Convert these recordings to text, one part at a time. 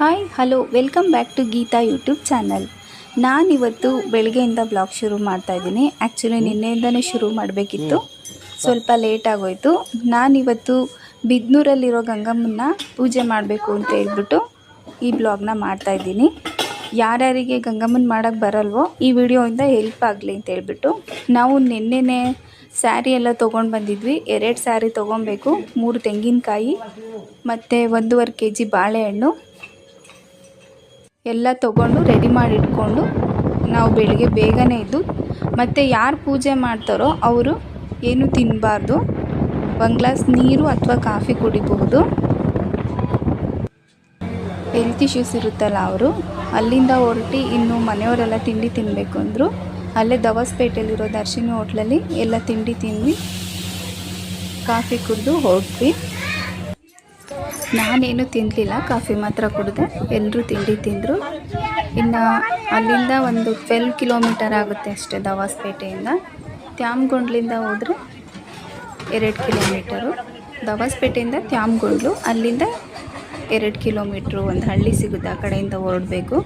Hi, hello, welcome back to Geeta YouTube channel. ನಾನಿವತ್ತು ಬೆಳಗ್ಗೆಯಿಂದ blog ಶುರು ಮಾಡ್ತಾ ಇದ್ದೀನಿ. ಆ್ಯಕ್ಚುಲಿ ನಿನ್ನೆಯಿಂದನೇ ಶುರು ಮಾಡಬೇಕಿತ್ತು. ಸ್ವಲ್ಪ ಲೇಟ್ ಆಗೋಯಿತು. ನಾನಿವತ್ತು ಬಿದ್ನೂರಲ್ಲಿರೋ ಗಂಗಮ್ಮನ ಪೂಜೆ ಮಾಡಬೇಕು ಅಂತ ಹೇಳ್ಬಿಟ್ಟು ಈ ಬ್ಲಾಗ್ನ ಮಾಡ್ತಾ ಇದ್ದೀನಿ. ಯಾರ್ಯಾರಿಗೆ ಗಂಗಮ್ಮನ ಮಾಡೋಕ್ಕೆ ಬರಲ್ವೋ ಈ ವಿಡಿಯೋಯಿಂದ ಹೆಲ್ಪ್ ಆಗಲಿ ಅಂತ ಹೇಳ್ಬಿಟ್ಟು. ನಾವು ನಿನ್ನೆನೇ ಸ್ಯಾರಿ ಎಲ್ಲ ತೊಗೊಂಡು ಬಂದಿದ್ವಿ. ಎರಡು ಸ್ಯಾರಿ ತೊಗೊಬೇಕು ಮೂರು ತೆಂಗಿನಕಾಯಿ, ಮತ್ತು ಒಂದೂವರೆ ಕೆ ಜಿ ಬಾಳೆಹಣ್ಣು. ಎಲ್ಲ ತಗೊಂಡು ರೆಡಿ ಮಾಡಿ ಇಟ್ಕೊಂಡು ನಾವು ಬೆಳಗ್ಗೆ ಬೇಗನೆ ಎದ್ದು ಮತ್ತು ಯಾರು ಪೂಜೆ ಮಾಡ್ತಾರೋ ಅವರು ಏನು ತಿನ್ನಬಾರ್ದು ಒಂದು ಗ್ಲಾಸ್ ನೀರು ಅಥವಾ ಕಾಫಿ ಕುಡಿಬಹುದು. ಹೆಲ್ತ್ ಇಶ್ಯೂಸ್ ಇರುತ್ತಲ್ಲ ಅವರು. ಅಲ್ಲಿಂದ ಹೊರಟಿ ಇನ್ನು ಮನೆಯವರೆಲ್ಲ ತಿಂಡಿ ತಿನ್ನಬೇಕು ಅಂದರು. ಅಲ್ಲೇ ದವಸ್ಪೇಟೆಯಲ್ಲಿರೋ ದರ್ಶಿನಿ ಹೋಟ್ಲಲ್ಲಿ ಎಲ್ಲ ತಿಂಡಿ ತಿಂದ್ವಿ ಕಾಫಿ ಕುಡಿದು ಹೊರಟ್ವಿ ನಾನೇನು ತಿನ್ನಲಿಲ್ಲ ಕಾಫಿ ಮಾತ್ರ ಕುಡಿದೆ. ಎಲ್ಲರೂ ತಿಂಡಿ ತಿಂದರು. ಇನ್ನು ಅಲ್ಲಿಂದ ಒಂದು ಟ್ವೆಲ್ ಕಿಲೋಮೀಟರ್ ಆಗುತ್ತೆ ಅಷ್ಟೇ ದವಾಸ್ಪೇಟೆಯಿಂದ. ತ್ಯಾಮ್ಗೊಂಡ್ಲಿಂದ ಹೋದರೆ ಎರಡು ಕಿಲೋಮೀಟರು ದವಾಸ್ಪೇಟೆಯಿಂದ ತ್ಯಾಮ್ಗೊಂಡ್ಲು, ಅಲ್ಲಿಂದ ಎರಡು ಕಿಲೋಮೀಟ್ರು ಒಂದು ಹಳ್ಳಿ ಸಿಗುತ್ತೆ ಆ ಕಡೆಯಿಂದ ಹೊರಡಬೇಕು.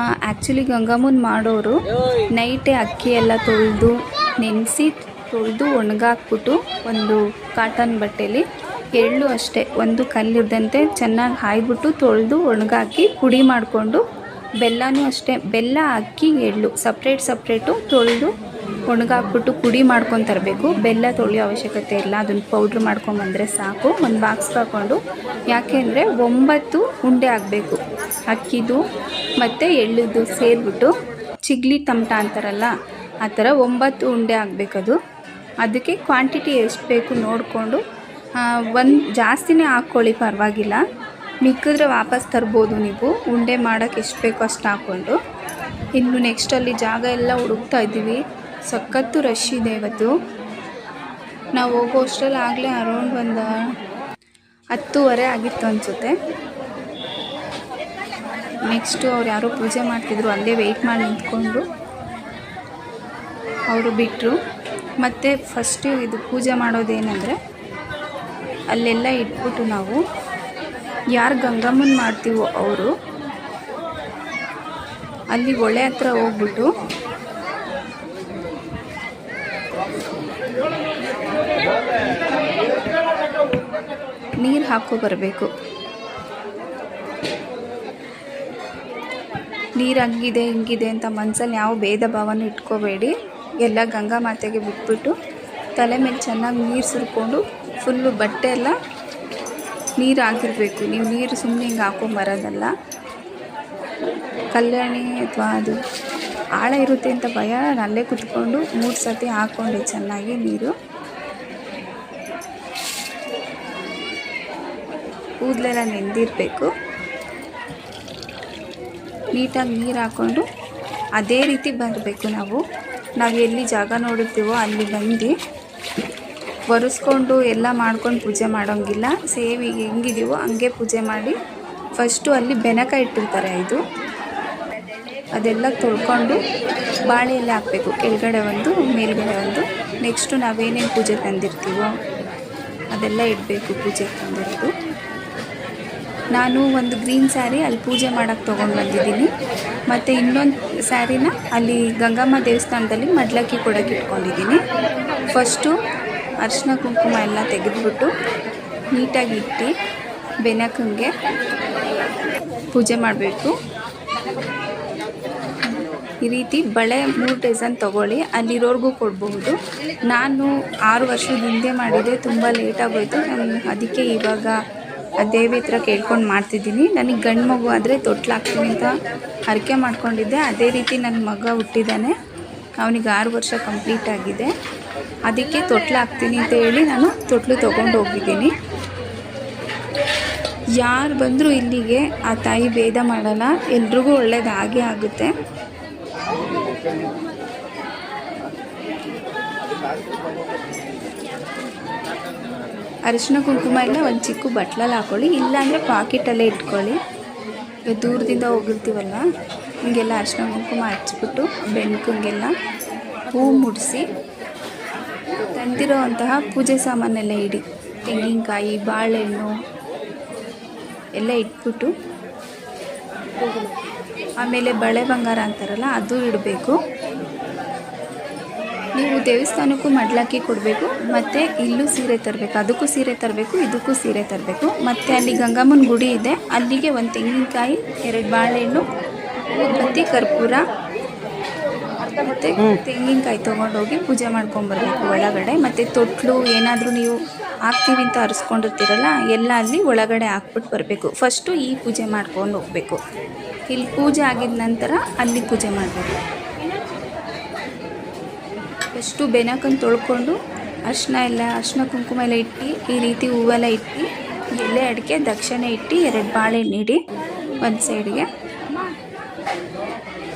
ಆ್ಯಕ್ಚುಲಿ ಗಂಗಮ್ಮನ ಮಾಡೋರು ನೈಟೇ ಅಕ್ಕಿ ಎಲ್ಲ ತೊಳೆದು ನೆನೆಸಿ ತೊಳೆದು ಒಣಗಾಕ್ಬಿಟ್ಟು ಒಂದು ಕಾಟನ್ ಬಟ್ಟೆಲಿ ಎಳ್ಳು ಅಷ್ಟೇ. ಒಂದು ಕಲ್ಲಿದ್ದಂತೆ ಚೆನ್ನಾಗಿ ಹಾಯ್ಬಿಟ್ಟು ತೊಳೆದು ಒಣಗಾಕಿ ಪುಡಿ ಮಾಡಿಕೊಂಡು ಬೆಲ್ಲನೂ ಅಷ್ಟೇ. ಬೆಲ್ಲ ಅಕ್ಕಿ ಎಳ್ಳು. ಸಪ್ರೇಟ್ ಸಪ್ರೇಟು ತೊಳೆದು ಒಣಗಾಕ್ಬಿಟ್ಟು ಪುಡಿ ಮಾಡ್ಕೊಂಡು ತರಬೇಕು. ಬೆಲ್ಲ ತೊಳೆಯೋ ಅವಶ್ಯಕತೆ ಇಲ್ಲ. ಅದನ್ನು ಪೌಡ್ರ್ ಮಾಡ್ಕೊಂಬಂದರೆ ಸಾಕು. ಒಂದು ಬಾಕ್ಸ್ಗೆ ಹಾಕ್ಕೊಂಡು ಯಾಕೆಂದರೆ ಒಂಬತ್ತು ಉಂಡೆ ಆಗಬೇಕು. ಅಕ್ಕಿದು ಮತ್ತು ಎಳ್ಳಿದ್ದು ಸೇರಿಬಿಟ್ಟು. ಚಿಗ್ಲಿ ತಮಟ ಅಂತಾರಲ್ಲ, ಆ ಥರ ಒಂಬತ್ತು ಉಂಡೆ ಆಗಬೇಕದು. ಅದಕ್ಕೆ ಕ್ವಾಂಟಿಟಿ ಎಷ್ಟು ಬೇಕು ನೋಡಿಕೊಂಡು ಒಂದು ಜಾಸ್ತಿನೇ ಹಾಕ್ಕೊಳ್ಳಿ, ಪರವಾಗಿಲ್ಲ. ಮಿಕ್ಕಿದ್ರೆ ವಾಪಸ್ ತರ್ಬೋದು ನೀವು. ಉಂಡೆ ಮಾಡೋಕ್ಕೆ ಎಷ್ಟು ಬೇಕೋ ಅಷ್ಟು ಹಾಕ್ಕೊಂಡು. ಇನ್ನು ನೆಕ್ಸ್ಟ್ ಅಲ್ಲಿ ಜಾಗ ಎಲ್ಲ ಹುಡುಕ್ತಾ ಇದ್ದೀವಿ. ಸಖತ್ತು ರಶ್ ಇದೆ ಇವತ್ತು. ನಾವು ಹೋಗೋ ಅಷ್ಟರಲ್ಲಿ ಆಗಲೇ ಅರೌಂಡ್ ಒಂದು ಹತ್ತೂವರೆ ಆಗಿತ್ತು ಅನಿಸುತ್ತೆ. ನೆಕ್ಸ್ಟು ಅವ್ರು ಯಾರೋ ಪೂಜೆ ಮಾಡ್ತಿದ್ರು, ಅಲ್ಲೇ ವೆಯ್ಟ್ ಮಾಡಿ ನಿಂತ್ಕೊಂಡು ಅವರು ಬಿಟ್ಟರು ಮತ್ತು ಫಸ್ಟು ಇದು ಪೂಜೆ ಮಾಡೋದೇನೆಂದರೆ ಅಲ್ಲೆಲ್ಲ ಇಟ್ಬಿಟ್ಟು ನಾವು ಯಾರು ಗಂಗಮ್ಮನ ಮಾಡ್ತೀವೋ ಅವರು, ಅಲ್ಲಿ ಒಳೆ ಹತ್ರ ಹೋಗ್ಬಿಟ್ಟು ನೀರು ಹಾಕೋ ಬರಬೇಕು. ನೀರು ಹಂಗಿದೆ, ಹಿಂಗಿದೆ ಅಂತ ಮನಸ್ಸಲ್ಲಿ ಯಾವ ಭೇದ ಭಾವನೂ ಇಟ್ಕೋಬೇಡಿ. ಎಲ್ಲ ಗಂಗಾ ಮಾತೆಗೆ ಬಿಟ್ಬಿಟ್ಟು ತಲೆ ಮೇಲೆ ಚೆನ್ನಾಗಿ ನೀರು ಸುರ್ಕೊಂಡು ಫುಲ್ಲು ಬಟ್ಟೆ ಎಲ್ಲ ನೀರು ಹಾಕಿರಬೇಕು. ನೀವು ನೀರು ಸುಮ್ಮನೆ ಹಿಂಗೆ ಹಾಕೊಂಬರೋದಲ್ಲ ಕಲ್ಯಾಣಿ ಅಥವಾ ಅದು ಆಳ ಇರುತ್ತೆ ಅಂತ ಭಯ. ಅಲ್ಲೇ ಕುತ್ಕೊಂಡು ಮೂರು ಸತಿ ಹಾಕ್ಕೊಂಡೆ ಚೆನ್ನಾಗಿ ನೀರು. ಕೂದಲೆಲ್ಲ ನೆಂದಿರಬೇಕು. ನೀಟಾಗಿ ನೀರು ಹಾಕ್ಕೊಂಡು ಅದೇ ರೀತಿ ಬರಬೇಕು ನಾವು. ನಾವು ಎಲ್ಲಿ ಜಾಗ ನೋಡಿರ್ತೀವೋ ಅಲ್ಲಿ ಬಂದು ಒರೆಸ್ಕೊಂಡು ಎಲ್ಲ ಮಾಡ್ಕೊಂಡು ಪೂಜೆ ಮಾಡೋಂಗಿಲ್ಲ. ಸೇವಿಗೆ ಈಗ ಹೆಂಗಿದೀವೋ ಹಂಗೆ ಪೂಜೆ ಮಾಡಿ. ಫಸ್ಟು ಅಲ್ಲಿ ಬೆನಕ ಇಟ್ಟಿರ್ತಾರೆ ಇದು. ಅದೆಲ್ಲ ತೊಳ್ಕೊಂಡು ಬಾಳೆಯಲ್ಲಿ ಹಾಕಬೇಕು. ಕೆಳಗಡೆ ಒಂದು, ಮೇಲ್ಗಡೆ ಒಂದು. ನೆಕ್ಸ್ಟು ನಾವೇನೇನು ಪೂಜೆ ತಂದಿರ್ತೀವೋ ಅದೆಲ್ಲ ಇಡಬೇಕು ಪೂಜೆ ತಂದಿರೋದು. ನಾನು ಒಂದು ಗ್ರೀನ್ ಸ್ಯಾರಿ ಅಲ್ಲಿ ಪೂಜೆ ಮಾಡೋಕ್ಕೆ ತೊಗೊಂಡು ಬಂದಿದ್ದೀನಿ. ಮತ್ತು ಇನ್ನೊಂದು ಸ್ಯಾರಿನ ಅಲ್ಲಿ ಗಂಗಮ್ಮ ದೇವಸ್ಥಾನದಲ್ಲಿ ಮಡ್ಲಕ್ಕಿ ಕೊಡೋಕೆ ಇಟ್ಕೊಂಡಿದ್ದೀನಿ. ಫಸ್ಟು ಅರಿಶಿನ ಕುಂಕುಮ ಎಲ್ಲ ತೆಗೆದುಬಿಟ್ಟು ನೀಟಾಗಿ ಇಟ್ಟು ಬೆನಕಂಗೆ ಪೂಜೆ ಮಾಡಬೇಕು. ಈ ರೀತಿ ಬಳೆ ಮೂರು ಡಜನ್ ತೊಗೊಳ್ಳಿ, ಅಲ್ಲಿರೋರ್ಗೂ ಕೊಡಬಹುದು. ನಾನು ಆರು ವರ್ಷದ ಹಿಂದೆ ಮಾಡಿದೆ, ತುಂಬ ಲೇಟಾಗೋಯಿತು ನಾನು ಅದಕ್ಕೆ ಇವಾಗ ಆ ದೇವಿ ಹತ್ರ ಕೇಳ್ಕೊಂಡು ಮಾಡ್ತಿದ್ದೀನಿ. ನನಗೆ ಗಂಡು ಮಗು ಆದರೆ ತೊಟ್ಲಾಗ್ತೀನಿ ಅಂತ ಹರಕೆ ಮಾಡ್ಕೊಂಡಿದ್ದೆ. ಅದೇ ರೀತಿ ನನ್ನ ಮಗ ಹುಟ್ಟಿದ್ದಾನೆ ಅವನಿಗೆ ಆರು ವರ್ಷ ಕಂಪ್ಲೀಟ್ ಆಗಿದೆ. ಅದಕ್ಕೆ ತೊಟ್ಲು ಹಾಕ್ತೀನಿ ಅಂತ ಹೇಳಿ ನಾನು ತೊಟ್ಲು ತೊಗೊಂಡು ಹೋಗಿದ್ದೀನಿ. ಯಾರು ಬಂದರೂ ಇಲ್ಲಿಗೆ ಆ ತಾಯಿ ಭೇದ ಮಾಡಲ್ಲ, ಎಲ್ರಿಗೂ ಒಳ್ಳೇದಾಗಿ ಆಗುತ್ತೆ. ಅರಿಶಿನ ಕುಂಕುಮ ಎಲ್ಲ ಒಂದು ಚಿಕ್ಕ ಬಟ್ಲಲ್ಲಿ ಹಾಕ್ಕೊಳ್ಳಿ ಇಲ್ಲಾಂದರೆ ಪಾಕೆಟಲ್ಲೇ ಇಟ್ಕೊಳ್ಳಿ. ದೂರದಿಂದ ಹೋಗಿರ್ತೀವಲ್ಲ ಹಿಂಗೆಲ್ಲ ಅರಿಶಿನ ಕುಂಕುಮ ಹಚ್ಬಿಟ್ಟು ಬೆಣ್ಕಂಗೆಲ್ಲ ಹೂ ಮುಡಿಸಿ ತಂದಿರೋ ಅಂತಹ ಪೂಜೆ ಸಾಮಾನೆಲ್ಲ ಇಡಿ. ತೆಂಗಿನಕಾಯಿ, ಬಾಳೆಹಣ್ಣು ಎಲ್ಲ ಇಟ್ಬಿಟ್ಟು ಆಮೇಲೆ ಬಳೆ ಬಂಗಾರ ಅಂತಾರಲ್ಲ, ಅದು ಇಡಬೇಕು. ನೀವು ದೇವಸ್ಥಾನಕ್ಕೂ ಮಡ್ಲಾಕಿ ಕೊಡಬೇಕು, ಮತ್ತು ಇಲ್ಲೂ ಸೀರೆ ತರಬೇಕು, ಅದಕ್ಕೂ ಸೀರೆ ತರಬೇಕು, ಇದಕ್ಕೂ ಸೀರೆ ತರಬೇಕು. ಮತ್ತು ಅಲ್ಲಿ ಗಂಗಮ್ಮನ ಗುಡಿ ಇದೆ, ಅಲ್ಲಿಗೆ ಒಂದು ತೆಂಗಿನಕಾಯಿ, ಎರಡು ಬಾಳೆಹಣ್ಣು ಮತ್ತು ಕರ್ಪೂರ ಮತ್ತು ತೆಂಗಿನಕಾಯಿ ತೊಗೊಂಡೋಗಿ ಪೂಜೆ ಮಾಡ್ಕೊಂಬರ್ಬೇಕು ಒಳಗಡೆ. ಮತ್ತು ತೊಟ್ಲು ಏನಾದರೂ ನೀವು ಹಾಕ್ತೀವಿ ಅಂತ ಅರಿಸ್ಕೊಂಡಿರ್ತೀರಲ್ಲ ಎಲ್ಲ ಅಲ್ಲಿ ಒಳಗಡೆ ಹಾಕ್ಬಿಟ್ಟು ಬರಬೇಕು. ಫಸ್ಟು ಈ ಪೂಜೆ ಮಾಡ್ಕೊಂಡು ಹೋಗಬೇಕು. ಇಲ್ಲಿ ಪೂಜೆ ಆಗಿದ ನಂತರ ಅಲ್ಲಿ ಪೂಜೆ ಮಾಡಬೇಕು. ಫಸ್ಟು ಬೆನಕನ್ನು ತೊಳ್ಕೊಂಡು ಅರ್ಶಿನ ಎಲ್ಲ ಅರ್ಶಿನ ಕುಂಕುಮ ಎಲ್ಲ ಇಟ್ಟು, ಈ ರೀತಿ ಹೂವೆಲ್ಲ ಇಟ್ಟು, ಎಲೆ ಅಡಿಕೆ, ದಕ್ಷಿಣೆ ಇಟ್ಟು, ಎರಡು ಬಾಳೆ ಇಡಿ ಒಂದು ಸೈಡ್ಗೆ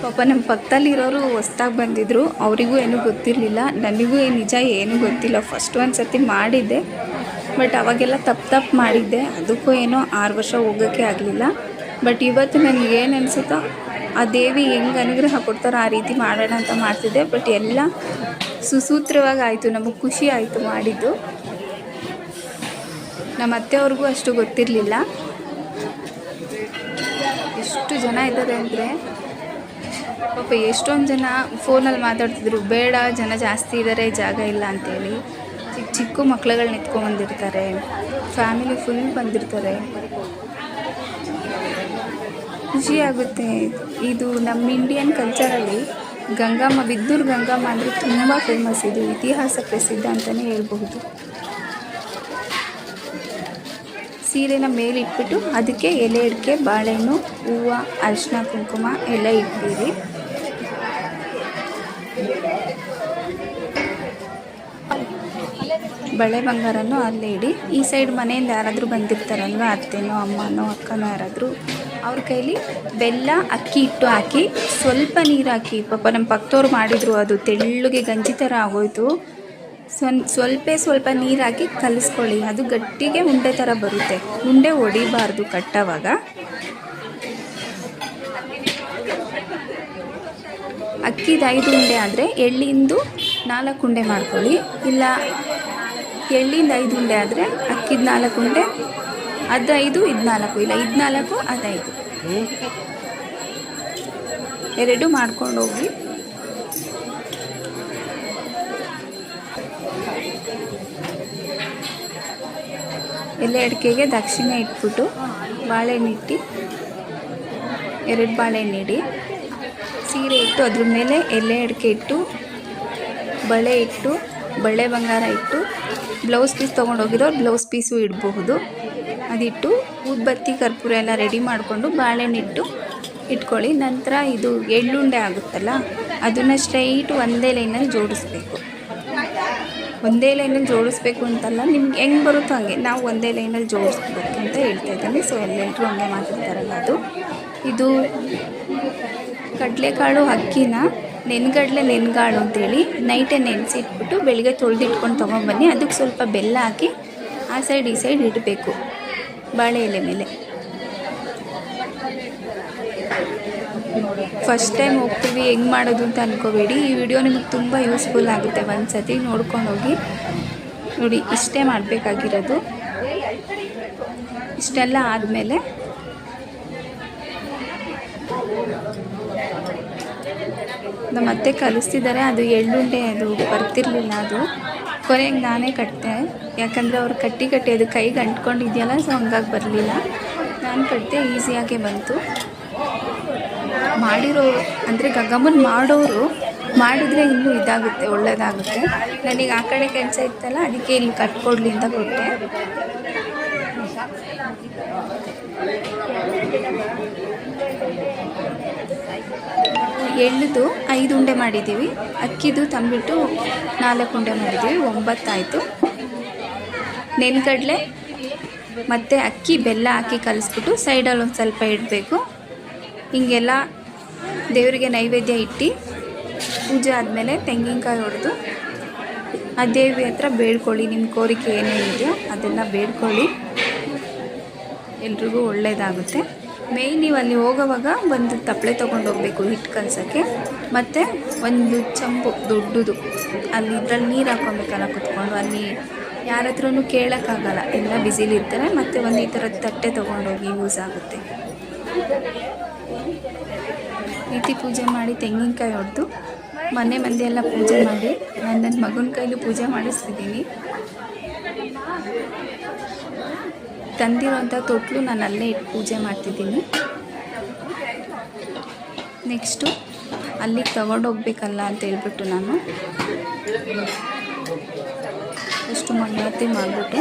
ಪಾಪ ನಮ್ಮ ಪಕ್ಕದಲ್ಲಿರೋರು ಹೊಸ್ದಾಗಿ ಬಂದಿದ್ದರು ಅವರಿಗೂ ಏನೂ ಗೊತ್ತಿರಲಿಲ್ಲ. ನನಗೂ ನಿಜ ಏನೂ ಗೊತ್ತಿಲ್ಲ. ಫಸ್ಟ್ ಒಂದು ಸರ್ತಿ ಮಾಡಿದ್ದೆ. ಬಟ್ ಅವಾಗೆಲ್ಲ ತಪ್ಪು ತಪ್ಪು ಮಾಡಿದ್ದೆ. ಅದಕ್ಕೂ ಏನೋ ಆರು ವರ್ಷ ಹೋಗೋಕ್ಕೆ ಆಗಲಿಲ್ಲ. ಬಟ್ ಇವತ್ತು ನನಗೆ ಏನು ಅನಿಸುತ್ತೋ, ಆ ದೇವಿ ಹೆಂಗೆ ಅನುಗ್ರಹ ಕೊಡ್ತಾರೋ ಆ ರೀತಿ ಮಾಡೋಣ ಅಂತ ಮಾಡ್ತಿದ್ದೆ. ಬಟ್ ಎಲ್ಲ ಸುಸೂತ್ರವಾಗಿ ಆಯಿತು. ನಮಗೆ ಖುಷಿ ಆಯಿತು ಮಾಡಿದ್ದು. ನಮ್ಮ ಅತ್ತೆಯವ್ರಿಗೂ ಅಷ್ಟು ಗೊತ್ತಿರಲಿಲ್ಲ. ಎಷ್ಟು ಜನ ಇದ್ದಾರೆ ಅಂದರೆ ಪಾಪ ಎಷ್ಟೊಂದು ಜನ ಫೋನಲ್ಲಿ ಮಾತಾಡ್ತಿದ್ರು, ಬೇಡ, ಜನ ಜಾಸ್ತಿ ಇದ್ದಾರೆ ಜಾಗ ಇಲ್ಲ ಅಂತೇಳಿ. ಚಿಕ್ಕ ಚಿಕ್ಕ ಮಕ್ಳುಗಳು ನಿಂತ್ಕೊಂಡ್ಬಂದಿರ್ತಾರೆ. ಫ್ಯಾಮಿಲಿ ಫುಲ್ ಬಂದಿರ್ತಾರೆ. ಖುಷಿ ಆಗುತ್ತೆ. ಇದು ನಮ್ಮ ಇಂಡಿಯನ್ ಕಲ್ಚರಲ್ಲಿ ಗಂಗಮ್ಮ ಬಿದ್ದೂರು ಗಂಗಮ್ಮ ಅಂದರೆ ತುಂಬ ಫೇಮಸ್ ಇದು ಇತಿಹಾಸ ಪ್ರಸಿದ್ಧ ಅಂತಲೇ ಹೇಳ್ಬಹುದು. ಸೀರೆನ ಮೇಲೆ ಇಟ್ಬಿಟ್ಟು ಅದಕ್ಕೆ ಎಲೆ ಅಡಿಕೆ, ಬಾಳೆಹಣ್ಣು, ಹೂವು ಅರಿಶಿನ ಕುಂಕುಮ ಎಲ್ಲ ಇಟ್ಟಿರಿ ಬಳೆ ಬಂಗಾರನೂ ಅಲ್ಲೇ ಇಡಿ. ಈ ಸೈಡ್ ಮನೆಯಿಂದ ಯಾರಾದರೂ ಬಂದಿರ್ತಾರಲ್ವ, ಅತ್ತೆನೋ, ಅಮ್ಮನೋ, ಅಕ್ಕನೋ ಯಾರಾದರೂ, ಅವ್ರ ಕೈಲಿ ಬೆಲ್ಲ, ಅಕ್ಕಿ ಹಿಟ್ಟು ಹಾಕಿ, ಸ್ವಲ್ಪ ನೀರು ಹಾಕಿ, ಪಾಪ ನಮ್ಮ ಪಕ್ಕದವ್ರು ಮಾಡಿದರು ಅದು ತೆಳ್ಳಗೆ ಗಂಜಿ ಥರ ಆಗೋಯ್ತು. ಸ್ವನ್, ಸ್ವಲ್ಪ ಸ್ವಲ್ಪ ನೀರು ಹಾಕಿ ಕಲಿಸ್ಕೊಳ್ಳಿ. ಅದು ಗಟ್ಟಿಗೆ ಉಂಡೆ ಥರ ಬರುತ್ತೆ. ಉಂಡೆ ಹೊಡಿಬಾರ್ದು ಕಟ್ಟವಾಗ. ಅಕ್ಕಿದು ಐದು ಉಂಡೆ ಆದರೆ ಎಳ್ಳಿಂದು ನಾಲ್ಕು ಉಂಡೆ ಮಾಡ್ಕೊಳ್ಳಿ. ಇಲ್ಲ ಎಳ್ಳಿಂದ ಐದು ಉಂಡೆ ಆದರೆ ಅಕ್ಕಿದ ನಾಲ್ಕು ಉಂಡೆ, ಅದು ಐದು, ಇದು ನಾಲ್ಕು. ಇಲ್ಲ, ಇದು ನಾಲ್ಕು, ಅದು ಐದು. ಎರಡು ಮಾಡ್ಕೊಂಡು ಹೋಗಿ. ಎಲೆ ಅಡಿಕೆಗೆ ದಕ್ಷಿಣ ಇಟ್ಬಿಟ್ಟು ಬಾಳೆಹಣ್ಣು ಇಟ್ಟು ಎರಡು ಬಾಳೆಹಣ್ಣು ಇಡಿ. ಸೀರೆ ಇಟ್ಟು ಅದ್ರ ಮೇಲೆ ಎಲೆ ಅಡಿಕೆ ಇಟ್ಟು, ಬಳೆ ಇಟ್ಟು, ಬಳೆ ಬಂಗಾರ ಇಟ್ಟು ಬ್ಲೌಸ್ ಪೀಸ್ ತೊಗೊಂಡೋಗಿರೋ ಬ್ಲೌಸ್ ಪೀಸು ಇಡಬಹುದು. ಅದಿಟ್ಟು ಊದ್ಬತ್ತಿ, ಕರ್ಪೂರ ಎಲ್ಲ ರೆಡಿ ಮಾಡಿಕೊಂಡು ಬಾಳೆಹಣ್ಣಿಟ್ಟು ಇಟ್ಕೊಳ್ಳಿ. ನಂತರ ಇದು ಎಳ್ಳುಂಡೆ ಆಗುತ್ತಲ್ಲ, ಅದನ್ನು ಸ್ಟ್ರೈಟ್ ಒಂದೇ ಲೈನಲ್ಲಿ ಜೋಡಿಸ್ಬೇಕು. ಒಂದೇ ಲೈನಲ್ಲಿ ಜೋಡಿಸ್ಬೇಕು ಅಂತಲ್ಲ, ನಿಮ್ಗೆ ಹೆಂಗೆ ಬರುತ್ತೋ ಹಂಗೆ ನಾವು ಒಂದೇ ಲೈನಲ್ಲಿ ಜೋಡಿಸ್ಬೇಕು ಅಂತ ಹೇಳ್ತಾ ಇದ್ದೀನಿ. ಸೊ ಎಲ್ಲೆಲ್ಲರೂ ಹಂಗೆ ಮಾಡಿರ್ತಾರಲ್ಲ ಅದು. ಇದು ಕಡಲೆಕಾಳು ಅಕ್ಕಿನ ನೆನ್ಗಡಲೆ ನೆನ್ಗಾಳು ಅಂತೇಳಿ ನೈಟೇ ನೆನೆಸಿಟ್ಬಿಟ್ಟು ಬೆಳಿಗ್ಗೆ ತೊಳೆದಿಟ್ಕೊಂಡು ತೊಗೊಂಬನ್ನಿ. ಅದಕ್ಕೆ ಸ್ವಲ್ಪ ಬೆಲ್ಲ ಹಾಕಿ ಆ ಸೈಡ್ ಈ ಸೈಡ್ ಇಡಬೇಕು ಬಾಳೆ ಎಲೆ ಮೇಲೆ. ಫಸ್ಟ್ ಟೈಮ್ ಹೋಗ್ತೀವಿ, ಹೆಂಗೆ ಮಾಡೋದು ಅಂತ ಅನ್ಕೋಬೇಡಿ. ಈ ವಿಡಿಯೋ ನಿಮಗೆ ತುಂಬ ಯೂಸ್ಫುಲ್ ಆಗುತ್ತೆ. ಒಂದು ಸತಿ ನೋಡ್ಕೊಂಡು ಹೋಗಿ. ನೋಡಿ, ಇಷ್ಟೇ ಮಾಡಬೇಕಾಗಿರೋದು. ಇಷ್ಟೆಲ್ಲ ಆದಮೇಲೆ ನಮ್ಮ ಅತ್ತೆ ಕಲಿಸ್ತಿದ್ದಾರೆ. ಅದು ಎಳ್ಳುಂಡೆ ಅದು ಬರ್ತಿರ್ಲಿಲ್ಲ ಅದು. ಕೊನೆಗೆ ನಾನೇ ಕಟ್ಟಿದೆ ಯಾಕಂದರೆ ಅವ್ರು ಕಟ್ಟಿ ಕಟ್ಟಿ ಅದು ಕೈಗೆ ಅಂಟ್ಕೊಂಡಿದೆಯಲ್ಲ, ಸೊ ಹಂಗಾಗಿ ಬರಲಿಲ್ಲ. ನಾನು ಕಟ್ಟಿದೆ ಈಸಿಯಾಗೆ ಬಂತು. ಮಾಡಿರೋ, ಅಂದರೆ ಗಗಮ್ಮನ್ ಮಾಡೋರು ಮಾಡಿದ್ರೆ ಇನ್ನೂ ಇದಾಗುತ್ತೆ ಒಳ್ಳೆಯದಾಗುತ್ತೆ ನನಗೆ ಆ ಕಡೆ ಕೆಲಸ ಇತ್ತಲ್ಲ, ಅದಕ್ಕೆ ಇಲ್ಲಿ ಕಟ್ಕೊಡ್ಲಿ ಅಂತ ಕೊಟ್ಟೆ. ಎಳ್ಳುದು ಐದು ಉಂಡೆ ಮಾಡಿದ್ದೀವಿ. ಅಕ್ಕಿದು ತಂಬಿಟ್ಟು ನಾಲ್ಕು ಉಂಡೆ ಮಾಡಿದ್ದೀವಿ. ಒಂಬತ್ತಾಯಿತು. ನೆಲಗಡಲೆ ಮತ್ತು ಅಕ್ಕಿ ಬೆಲ್ಲ ಹಾಕಿ ಕಲಿಸ್ಬಿಟ್ಟು ಸೈಡಲ್ಲಿ ಒಂದು ಸ್ವಲ್ಪ ಇಡಬೇಕು. ಹಿಂಗೆಲ್ಲ ದೇವರಿಗೆ ನೈವೇದ್ಯ ಇಟ್ಟು ಪೂಜೆ ಆದಮೇಲೆ ತೆಂಗಿನಕಾಯಿ ಹೊಡೆದು ಆ ದೇವಿ ಹತ್ರ ಬೇಡ್ಕೊಳ್ಳಿ. ನಿಮ್ಮ ಕೋರಿಕೆ ಏನೇನಿದೆಯೋ ಅದೆಲ್ಲ ಬೇಡ್ಕೊಳ್ಳಿ. ಎಲ್ರಿಗೂ ಒಳ್ಳೆಯದಾಗುತ್ತೆ ಮೇಯ್ನ್ ನೀವು ಅಲ್ಲಿ ಹೋಗೋವಾಗ ಒಂದು ತಪ್ಪಲೆ ತೊಗೊಂಡು ಹೋಗಬೇಕು ಹಿಟ್ಟು ಕಲಸೋಕ್ಕೆ. ಮತ್ತು ಒಂದು ಚಂಪು ದೊಡ್ಡದು. ಅಲ್ಲಿ ಇದ್ರಲ್ಲಿ ನೀರು ಹಾಕ್ಕೊಬೇಕಲ್ಲ ಕುತ್ಕೊಂಡು, ಅಲ್ಲಿ ಯಾರ ಹತ್ರನು ಕೇಳೋಕ್ಕಾಗಲ್ಲ. ಎಲ್ಲ ಬ್ಯುಸಿಲಿರ್ತಾರೆ ಮತ್ತು ಒಂದು ಈ ಥರದ ತಟ್ಟೆ ತೊಗೊಂಡೋಗಿ ಯೂಸ್ ಆಗುತ್ತೆ. ರೀತಿ ಪೂಜೆ ಮಾಡಿ ತೆಂಗಿನಕಾಯಿ ಹೊಡೆದು, ಮನೆ ಮಂದಿ ಎಲ್ಲ ಪೂಜೆ ಮಾಡಿ, ನಾನು ನನ್ನ ಮಗನ ಕೈಲೂ ಪೂಜೆ ಮಾಡಿಸ್ತಿದ್ದೀನಿ. ತಂದಿರೋಂಥ ತೊಟ್ಲು ನಾನು ಅಲ್ಲೇ ಇಟ್ಟು ಪೂಜೆ ಮಾಡ್ತಿದ್ದೀನಿ. ನೆಕ್ಸ್ಟು ಅಲ್ಲಿಗೆ ತಗೊಂಡೋಗ್ಬೇಕಲ್ಲ ಅಂತ ಹೇಳ್ಬಿಟ್ಟು ನಾನು. ಅಷ್ಟು ಮಂಗಳಾರತಿ ಮಾಡಿಬಿಟ್ಟು.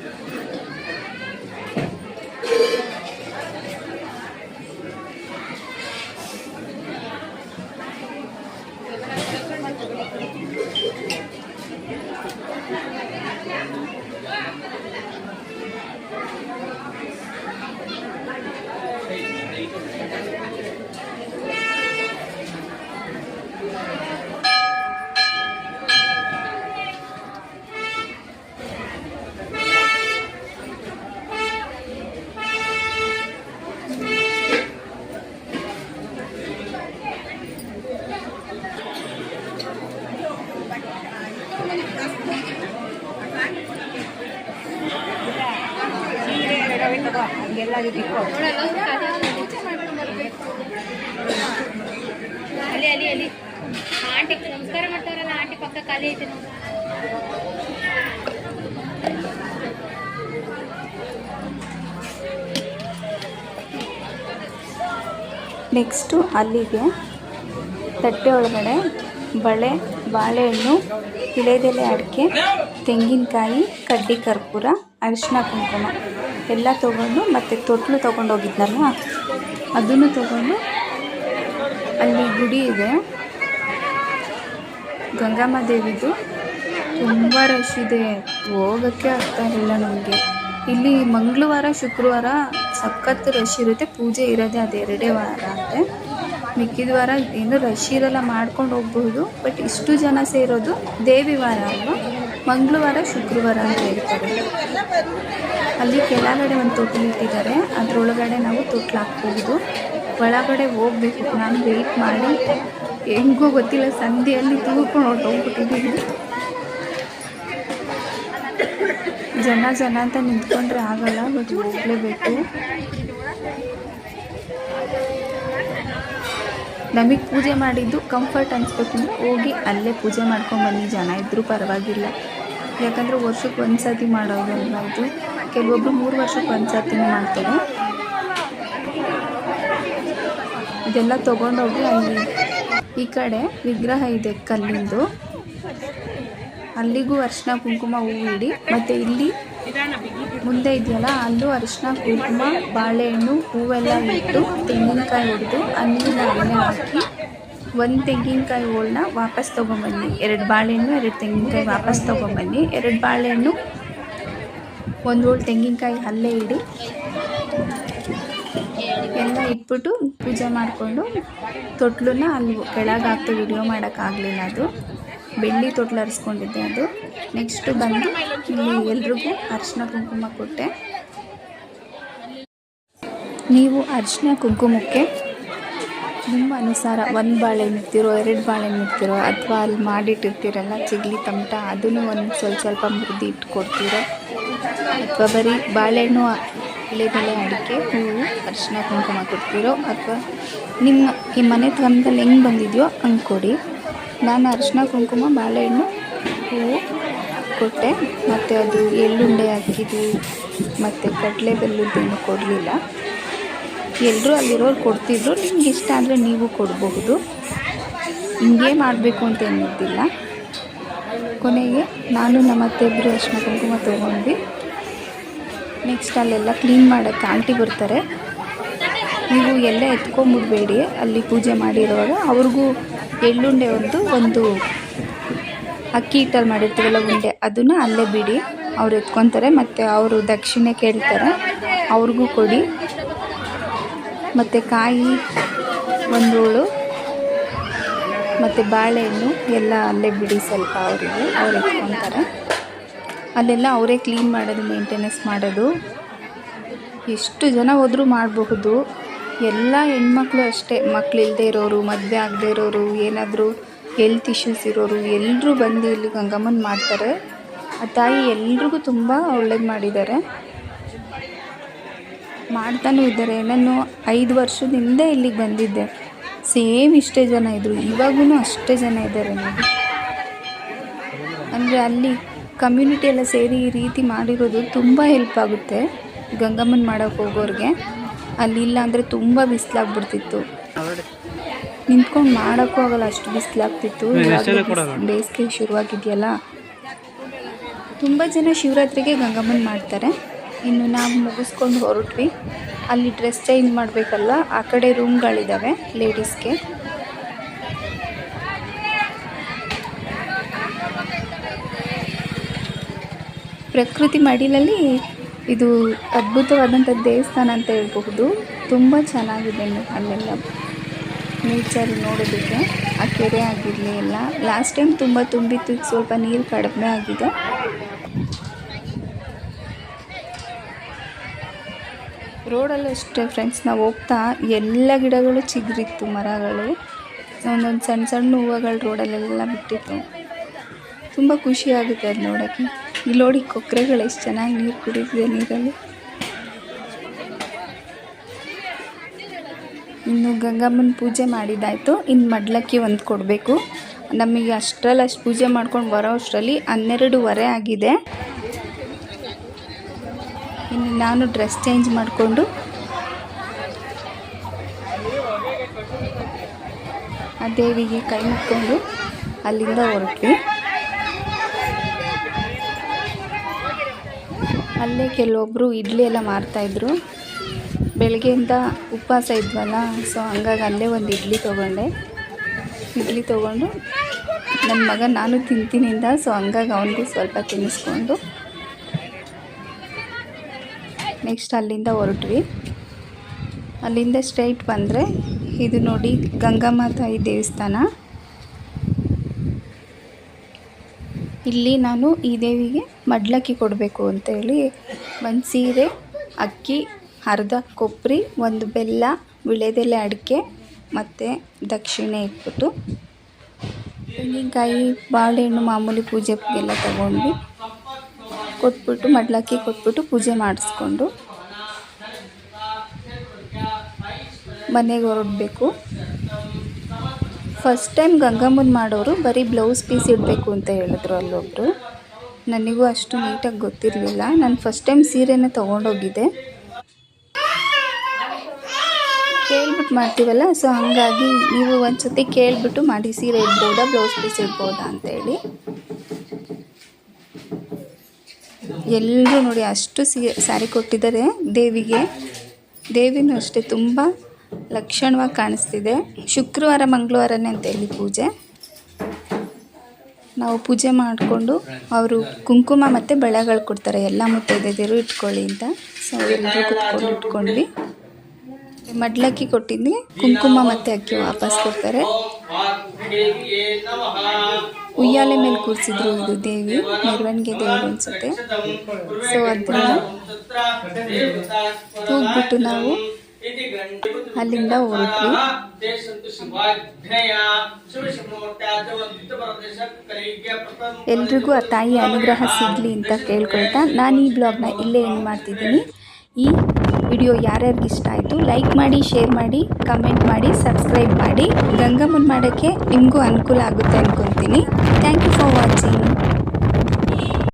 ಅಲ್ಲಿ ಅಲ್ಲಿ ಅಲ್ಲಿ. ಆಂಟಿ ನಮಸ್ಕಾರ ಮಾಡ್ತಾರಲ್ಲ ಆಂಟಿ ಪಕ್ಕ ಖಾಲಿ ಐತೆ ನೆಕ್ಸ್ಟು ಅಲ್ಲಿಗೆ ತಟ್ಟೆ ಒಳಗಡೆ ಬಳೆ, ಬಾಳೆಹಣ್ಣು ಇಳೆದೆಲೆ ಅಡಿಕೆ, ತೆಂಗಿನಕಾಯಿ, ಕಡ್ಡಿ ಕರ್ಪೂರ. ಅರಿಶಿನ ಕುಂಕುಮ ಎಲ್ಲ ತೊಗೊಂಡು ಮತ್ತು ತೊಟ್ಲು ತೊಗೊಂಡೋಗಿದ್ನಲ್ವ ಅದನ್ನು ತೊಗೊಂಡು ಅಲ್ಲಿ ಗುಡಿ ಇದೆ. ಗಂಗಮ್ಮ ದೇವಿದು ತುಂಬ ರಶ್ ಇದೆ. ಹೋಗೋಕ್ಕೆ ಆಗ್ತಾ ಇರಲಿಲ್ಲ ನಮಗೆ. ಇಲ್ಲಿ ಮಂಗಳವಾರ, ಶುಕ್ರವಾರ ಸಖತ್ತು ರಶ್ ಇರುತ್ತೆ. ಪೂಜೆ ಇರೋದೇ ಅದು, ಎರಡೇ ವಾರ ಅಂತೆ. ಮಿಕ್ಕಿದ ವಾರ ಏನು ರಶ್ ಇರಲ್ಲ, ಮಾಡ್ಕೊಂಡು ಹೋಗ್ಬಹುದು ಬಟ್ ಇಷ್ಟು ಜನ ಸೇರೋದು ದೇವಿ ವಾರ ಅಲ್ವಾ? ಮಂಗಳವಾರ, ಶುಕ್ರವಾರ ಅಂತ ಹೇಳ್ತಾರೆ. ಅಲ್ಲಿ ಕೆಳಗಡೆ ಒಂದು ತೊಟ್ಟಲು ಇಟ್ಟಿದ್ದಾರೆ. ಅದರೊಳಗಡೆ ನಾವು ತೊಟ್ಲು ಹಾಕ್ಬೋದು. ಒಳಗಡೆ ಹೋಗ್ಬೇಕು. ನಾನು ವೆಯ್ಟ್ ಮಾಡಿ. ಹೆಂಗೂ ಗೊತ್ತಿಲ್ಲ. ಸಂಧಿಯಲ್ಲಿ ತೂಕೊಂಡು ಹೊರ್ಟೋಗ್ಬಿಟ್ಟಿದ್ದೀನಿ. ಜನ ಜನ ಅಂತ ನಿಂತ್ಕೊಂಡ್ರೆ ಆಗಲ್ಲ ಬಟ್ ಹೋಗ್ಲೇಬೇಕು. ನಮಗೆ ಪೂಜೆ ಮಾಡಿದ್ದು ಕಂಫರ್ಟ್ ಅನ್ಸ್ಬೇಕಂದ್ರೆ ಹೋಗಿ ಅಲ್ಲೇ ಪೂಜೆ ಮಾಡ್ಕೊಂಡು ಬನ್ನಿ. ಜನ ಇದ್ದರೂ ಪರವಾಗಿಲ್ಲ. ಯಾಕಂದರೆ ವರ್ಷಕ್ಕೆ ಒಂದು ಸರ್ತಿ ಮಾಡೋದಲ್ಲ ಇದು ಕೆಲವೊಬ್ಬರು ಮೂರು ವರ್ಷಕ್ಕೆ ಒಂದು ಸರ್ತಿನೂ ಮಾಡ್ತಾರೆ. ಇದೆಲ್ಲ ತೊಗೊಂಡೋಗಿ ಅಲ್ಲಿ ಈ ಕಡೆ ವಿಗ್ರಹ ಇದೆ ಕಲ್ಲಿಂದು. ಅಲ್ಲಿಗೂ ಅರಿಶಿನ ಕುಂಕುಮ ಹೂವು ಇಡಿ, ಮತ್ತು ಇಲ್ಲಿ ಮುಂದೆ ಇದೆಯಲ್ಲ, ಅಲ್ಲೂ ಅರಿಶಿನ ಕುಂಕುಮ, ಬಾಳೆಹಣ್ಣು, ಹೂವೆಲ್ಲ ಇಟ್ಟು ತೆಂಗಿನಕಾಯಿ ಹೊಡೆದು ಅಲ್ಲಿ ಹಾಕಿ ಒಂದು ತೆಂಗಿನಕಾಯಿ ಹೋಳನ್ನ ವಾಪಸ್ ತೊಗೊಂಬನ್ನಿ. ಎರಡು ಬಾಳೆಹಣ್ಣು, ಎರಡು ತೆಂಗಿನಕಾಯಿ ವಾಪಸ್ ತೊಗೊಂಬನ್ನಿ. ಎರಡು ಬಾಳೆಹಣ್ಣು, ಒಂದು ಹೋಳು ತೆಂಗಿನಕಾಯಿ ಅಲ್ಲೇ ಇಡಿ. ಎಲ್ಲ ಇಟ್ಬಿಟ್ಟು ಪೂಜೆ ಮಾಡಿಕೊಂಡು ತೊಟ್ಲನ್ನ ಅಲ್ಲಿ ಕೆಳಗೆ ಹಾಕ್ತು ವಿಡಿಯೋ ಮಾಡೋಕ್ಕಾಗಲಿಲ್ಲ ಅದು. ಬೆಳ್ಳಿ ತೊಟ್ಲು ಹರಿಸ್ಕೊಂಡಿದ್ದೆ ಅದು. ನೆಕ್ಸ್ಟು ಬಂದು ಇಲ್ಲಿ ಎಲ್ರಿಗೂ ಅರಿಶಿನ ಕುಂಕುಮ ಕೊಟ್ಟೆ. ನೀವು ಅರಿಶಿನ ಕುಂಕುಮಕ್ಕೆ ನಿಮ್ಮ ಅನುಸಾರ ಒಂದು ಬಾಳೆ ಇಡ್ತಿರೋ ಎರಡು ಬಾಳೆ ಇಡ್ತಿರೋ ಅಥವಾ ಅಲ್ಲಿ ಮಾಡಿಟ್ಟಿರ್ತೀರಲ್ಲ ಚಿಗ್ಲಿ ತಮಟ, ಅದನ್ನು ಒಂದು ಸ್ವಲ್ಪ ಸ್ವಲ್ಪ ಮುರಿದು ಇಟ್ಕೊಡ್ತೀರ? ಅಥವಾ ಬರೀ ಬಾಳೆಹಣ್ಣು ಎಲೆದೆಲೆ ಅಡಿಕೆ, ಹೂವು ಅರಿಶಿನ ಕುಂಕುಮ ಕೊಡ್ತೀರೋ? ಅಥವಾ ನಿಮ್ಮ ಈ ಮನೆ ತಂದಲ್ಲಿ ಹೆಂಗೆ ಬಂದಿದೆಯೋ ಹಂಗೆ ಕೊಡಿ. ನಾನು ಅರಿಶಿನ ಕುಂಕುಮ, ಬಾಳೆಹಣ್ಣು, ಹೂವು ಕೊಟ್ಟೆ. ಮತ್ತು ಅದು ಎಳ್ಳುಂಡೆ ಹಾಕಿದ್ದು ಮತ್ತು ಕಡಲೆ ಬೆಲ್ಲದ್ದೇನು ಕೊಡಲಿಲ್ಲ. ಎಲ್ಲರೂ ಅಲ್ಲಿರೋರು ಕೊಡ್ತಿದ್ರು. ನಿಮ್ಗೆ ಇಷ್ಟ ಅಂದರೆ ನೀವು ಕೊಡಬಹುದು. ಹಿಂಗೆ ಮಾಡಬೇಕು ಅಂತ ಏನಿದ್ದಿಲ್ಲ. ಕೊನೆಗೆ ನಾನು ನಮ್ಮ ಇಬ್ಬರು ಅರಿಶಿನ ಕುಂಕುಮ ತೊಗೊಂಡ್ವಿ. ನೆಕ್ಸ್ಟ್ ಅಲ್ಲೆಲ್ಲ ಕ್ಲೀನ್ ಮಾಡೋಕ್ಕೆ ಆಂಟಿ ಬರ್ತಾರೆ. ನೀವು ಎಲ್ಲ ಎತ್ಕೊಂಬಿಡ್ಬೇಡಿ. ಅಲ್ಲಿ ಪೂಜೆ ಮಾಡಿರುವಾಗ ಅವ್ರಿಗೂ ಎಳ್ಳುಂಡೆ ಒಂದು ಒಂದು ಅಕ್ಕಿ ಹಿಟ್ಟಲ್ಲಿ ಮಾಡಿರ್ತೀವಲ್ಲ ಉಂಡೆ, ಅದನ್ನು ಅಲ್ಲೇ ಬಿಡಿ. ಅವ್ರು ಎತ್ಕೊತಾರೆ. ಮತ್ತು ಅವರು ದಕ್ಷಿಣೆ ಕೇಳ್ತಾರೆ. ಅವ್ರಿಗೂ ಕೊಡಿ. ಮತ್ತು ಕಾಯಿ ಒಂದೋಳು, ಮತ್ತು ಬಾಳೆಹಣ್ಣು, ಎಲ್ಲ ಅಲ್ಲೇ ಬಿಡಿ ಸ್ವಲ್ಪ ಅವರಿಗೆ, ಅವ್ರು ಎತ್ಕೊತಾರೆ. ಅಲ್ಲೆಲ್ಲ ಅವರೇ ಕ್ಲೀನ್ ಮಾಡೋದು ಮೇಂಟೆನೆನ್ಸ್ ಮಾಡೋದು. ಎಷ್ಟು ಜನ ಹೋದರೂ ಮಾಡಬಹುದು. ಎಲ್ಲ ಹೆಣ್ಮಕ್ಳು ಅಷ್ಟೇ. ಮಕ್ಕಳಿಲ್ಲದೆ ಇರೋರು, ಮದುವೆ ಆಗದೆ ಇರೋರು, ಏನಾದರೂ ಹೆಲ್ತ್ ಇಶ್ಯೂಸ್ ಇರೋರು ಎಲ್ಲರೂ ಬಂದು ಇಲ್ಲಿ ಗಂಗಮ್ಮನ ಮಾಡ್ತಾರೆ. ಆ ತಾಯಿ ಎಲ್ರಿಗೂ ತುಂಬ ಒಳ್ಳೇದು ಮಾಡಿದ್ದಾರೆ. ಮಾಡ್ತಾನೂ ಇದ್ದಾರೆ. ನಾನು ಐದು ವರ್ಷದಿಂದ ಇಲ್ಲಿಗೆ ಬಂದಿದ್ದೆ. ಸೇಮ್ ಇಷ್ಟೇ ಜನ ಇದ್ದರು ಇವಾಗೂ ಅಷ್ಟೇ ಜನ ಇದ್ದಾರೆ ನೋಡಿ ಅಂದರೆ ಅಲ್ಲಿ ಕಮ್ಯುನಿಟಿ ಎಲ್ಲ ಸೇರಿ ಈ ರೀತಿ ಮಾಡಿರೋದು ತುಂಬ ಹೆಲ್ಪ್ ಆಗುತ್ತೆ. ಗಂಗಮ್ಮನ ಮಾಡೋಕ್ಕೆ ಹೋಗೋರಿಗೆ. ಅಲ್ಲಿ ಇಲ್ಲ ಅಂದರೆ ತುಂಬ ಬಿಸಿಲಾಗ್ಬಿಡ್ತಿತ್ತು. ನಿಂತ್ಕೊಂಡು ಮಾಡೋಕ್ಕೂ ಆಗಲ್ಲ ಅಷ್ಟು ಬಿಸಿಲಾಗ್ತಿತ್ತು. ಬೇಸಿಗೆ ಶುರುವಾಗಿದೆಯಲ್ಲ. ತುಂಬ ಜನ ಶಿವರಾತ್ರಿಗೆ ಗಂಗಮ್ಮನ ಮಾಡ್ತಾರೆ. ಇನ್ನು ನಾವು ಮುಗಿಸ್ಕೊಂಡು ಹೊರಟ್ವಿ. ಅಲ್ಲಿ ಡ್ರೆಸ್ ಚೇಂಜ್ ಮಾಡಬೇಕಲ್ಲ, ಆ ಕಡೆ ರೂಮ್ಗಳಿದ್ದಾವೆ ಲೇಡೀಸ್ಗೆ ಪ್ರಕೃತಿ ಮಡಿಲಲ್ಲಿ ಇದು ಅದ್ಭುತವಾದಂಥ ದೇವಸ್ಥಾನ ಅಂತ ಹೇಳ್ಬಹುದು. ತುಂಬ ಚೆನ್ನಾಗಿದೆ ಅಲ್ಲೆಲ್ಲ. ನೇಚರ್ ನೋಡೋದಕ್ಕೆ ಆ ಕೆರೆ ಆಗಿರಲಿ ಎಲ್ಲ. ಲಾಸ್ಟ್ ಟೈಮ್ ತುಂಬ ತುಂಬಿತ್ತು, ಸ್ವಲ್ಪ ನೀರು ಕಡಿಮೆ ಆಗಿದೆ. ರೋಡಲ್ಲಿ ಅಷ್ಟೇ ಫ್ರೆಂಡ್ಸ್ ನಾವು ಹೋಗ್ತಾ ಎಲ್ಲ ಗಿಡಗಳು ಚಿಗುರಿತ್ತು, ಮರಗಳು. ಒಂದೊಂದು ಸಣ್ಣ ಸಣ್ಣ ಹೂವುಗಳು ರೋಡಲ್ಲೆಲ್ಲ ಬಿಟ್ಟಿತ್ತು. ತುಂಬ ಖುಷಿ ಆಗುತ್ತೆ ಅದು ನೋಡೋಕ್ಕೆ. ಇಲ್ಲಿ ನೋಡಿ ಕೊಕ್ಕರೆಗಳು ಎಷ್ಟು ಚೆನ್ನಾಗಿ ನೀರು ಕುಡಿದಿದೆ ನೀರಲ್ಲಿ. ಇನ್ನು ಗಂಗಮ್ಮನ ಪೂಜೆ ಮಾಡಿದ್ದಾಯಿತು. ಇನ್ನು ಮಡ್ಲಕ್ಕಿ ಒಂದು ಕೊಡಬೇಕು. ನಮಗೆ ಅಷ್ಟರಲ್ಲಿ ಅಷ್ಟು ಪೂಜೆ ಮಾಡ್ಕೊಂಡು ಬರೋ ಅಷ್ಟರಲ್ಲಿ ಹನ್ನೆರಡೂವರೆ ಆಗಿದೆ. ನಾನು ಡ್ರೆಸ್ ಚೇಂಜ್ ಮಾಡಿಕೊಂಡು ಆ ದೇವಿಗೆ ಕೈ ಮುಕ್ಕೊಂಡು ಅಲ್ಲಿಂದ ಹೊರಟ್ವಿ. ಅಲ್ಲೇ ಕೆಲವೊಬ್ಬರು ಇಡ್ಲಿ ಎಲ್ಲ ಮಾರ್ತಾಯಿದ್ರು ಬೆಳಗ್ಗೆಯಿಂದ ಉಪವಾಸ ಇದ್ವಲ್ಲ, ಸೊ ಹಂಗಾಗಿ ಅಲ್ಲೇ ಒಂದು ಇಡ್ಲಿ ತೊಗೊಂಡೆ. ಇಡ್ಲಿ ತೊಗೊಂಡು ನನ್ನ ಮಗ ನಾನು ತಿಂತೀನಿಂದ, ಸೊ ಹಂಗಾಗಿ ಅವನಿಗೆ ಸ್ವಲ್ಪ ತಿನ್ನಿಸ್ಕೊಂಡು ನೆಕ್ಸ್ಟ್ ಅಲ್ಲಿಂದ ಹೊರಟ್ವಿ. ಅಲ್ಲಿಂದ ಸ್ಟ್ರೈಟ್ ಬಂದರೆ ಇದು ನೋಡಿ ಗಂಗಮ್ಮ ತಾಯಿ ದೇವಸ್ಥಾನ. ಇಲ್ಲಿ ನಾನು ಈ ದೇವಿಗೆ ಮಡ್ಲಕ್ಕಿ ಕೊಡಬೇಕು ಅಂತೇಳಿ ಒಂದು ಸೀರೆ ಅಕ್ಕಿ, ಅರ್ಧ ಕೊಬ್ಬರಿ, ಒಂದು ಬೆಲ್ಲ, ವಿಳೆದೆಲೆ ಅಡಿಕೆ ಮತ್ತು ದಕ್ಷಿಣೆ ಇಟ್ಬಿಟ್ಟು. ತೆಂಗಿನಕಾಯಿ ಬಾಳೆಹಣ್ಣು ಮಾಮೂಲಿ ಪೂಜೆಗೆಲ್ಲ ತಗೊಂಡ್ವಿ. ಕೊಟ್ಬಿಟ್ಟು, ಮಡ್ಲಕ್ಕಿ ಕೊಟ್ಬಿಟ್ಟು ಪೂಜೆ ಮಾಡಿಸ್ಕೊಂಡು ಮನೆಗೆ ಹೊರಡಬೇಕು. ಫಸ್ಟ್ ಟೈಮ್ ಗಂಗಮ್ಮನ ಮಾಡೋರು ಬರೀ ಬ್ಲೌಸ್ ಪೀಸ್ ಇಡಬೇಕು ಅಂತ ಹೇಳಿದ್ರು ಅಲ್ಲೊಬ್ಬರು ನನಗೂ ಅಷ್ಟು ನೀಟಾಗಿ ಗೊತ್ತಿರಲಿಲ್ಲ. ನಾನು ಫಸ್ಟ್ ಟೈಮ್ ಸೀರೆನ ತೊಗೊಂಡೋಗಿದ್ದೆ. ಕೇಳ್ಬಿಟ್ಟು ಮಾಡ್ತೀವಲ್ಲ ಸೊ ಹಾಗಾಗಿ ನೀವು ಒಂದು ಸತಿ ಕೇಳಿಬಿಟ್ಟು ಮಾಡಿ, ಸೀರೆ ಇಡ್ಬೋದಾ ಬ್ಲೌಸ್ ಪೀಸ್ ಇಡ್ಬೋದಾ ಅಂತೇಳಿ. ಎಲ್ಲರೂ ನೋಡಿ ಅಷ್ಟು ಸಿ, ಸ್ಯಾರಿ ಕೊಟ್ಟಿದ್ದಾರೆ ದೇವಿಗೆ. ದೇವಿನೂ ಅಷ್ಟೇ ತುಂಬ ಲಕ್ಷಣವಾಗಿ ಕಾಣಿಸ್ತಿದೆ. ಶುಕ್ರವಾರ, ಮಂಗಳವಾರನೇ ಅಂತ ಹೇಳಿ ಪೂಜೆ. ನಾವು ಪೂಜೆ ಮಾಡಿಕೊಂಡು ಅವರು ಕುಂಕುಮ ಮತ್ತು ಬಳೆಗಳು ಕೊಡ್ತಾರೆ. ಎಲ್ಲ ಮುತ್ತೈದೆದಿರು ಇಟ್ಕೊಳ್ಳಿ ಅಂತ. ಸೊ ಎಲ್ಲರೂ ಕುತ್ಕೊಂಡು ಇಟ್ಕೊಂಡ್ವಿ. ಮಡ್ಲಕ್ಕಿ ಕೊಟ್ಟಿದ್ವಿ ಕುಂಕುಮ ಮತ್ತು ಅಕ್ಕಿ ವಾಪಸ್ ಕೊಡ್ತಾರೆ. ಉಯ್ಯಾಲೆ ಮೇಲೆ ಕೂರಿಸಿದ್ರು ಇದು ದೇವಿ, ಮೆರವಣಿಗೆ ದೇವಿ ಅನಿಸುತ್ತೆ. ಸೊ ಅದನ್ನ ತೂಗ್ಬಿಟ್ಟು ನಾವು ಅಲ್ಲಿಂದ ಹೊರಟ್ವಿ. ಎಲ್ರಿಗೂ ಆ ತಾಯಿ ಅನುಗ್ರಹ ಸಿಗಲಿ ಅಂತ ಕೇಳ್ಕೊಳ್ತಾ ನಾನು ಈ ಬ್ಲಾಗ್ನ ಇಲ್ಲೇ ಏನು ಮಾಡ್ತಿದ್ದೀನಿ. ಈ ವಿಡಿಯೋ ಯಾರ್ಯಾರಿಗೆ ಇಷ್ಟ ಆಯಿತು ಲೈಕ್ ಮಾಡಿ ಶೇರ್ ಮಾಡಿ ಕಮೆಂಟ್ ಮಾಡಿ ಸಬ್ಸ್ಕ್ರೈಬ್ ಮಾಡಿ. ಗಂಗಮ್ಮನ ಮಾಡೋಕ್ಕೆ ನಿಮಗೂ ಅನುಕೂಲ ಆಗುತ್ತೆ ಅಂದ್ಕೊತೀನಿ ಥ್ಯಾಂಕ್ ಯು ಫಾರ್ ವಾಚಿಂಗ್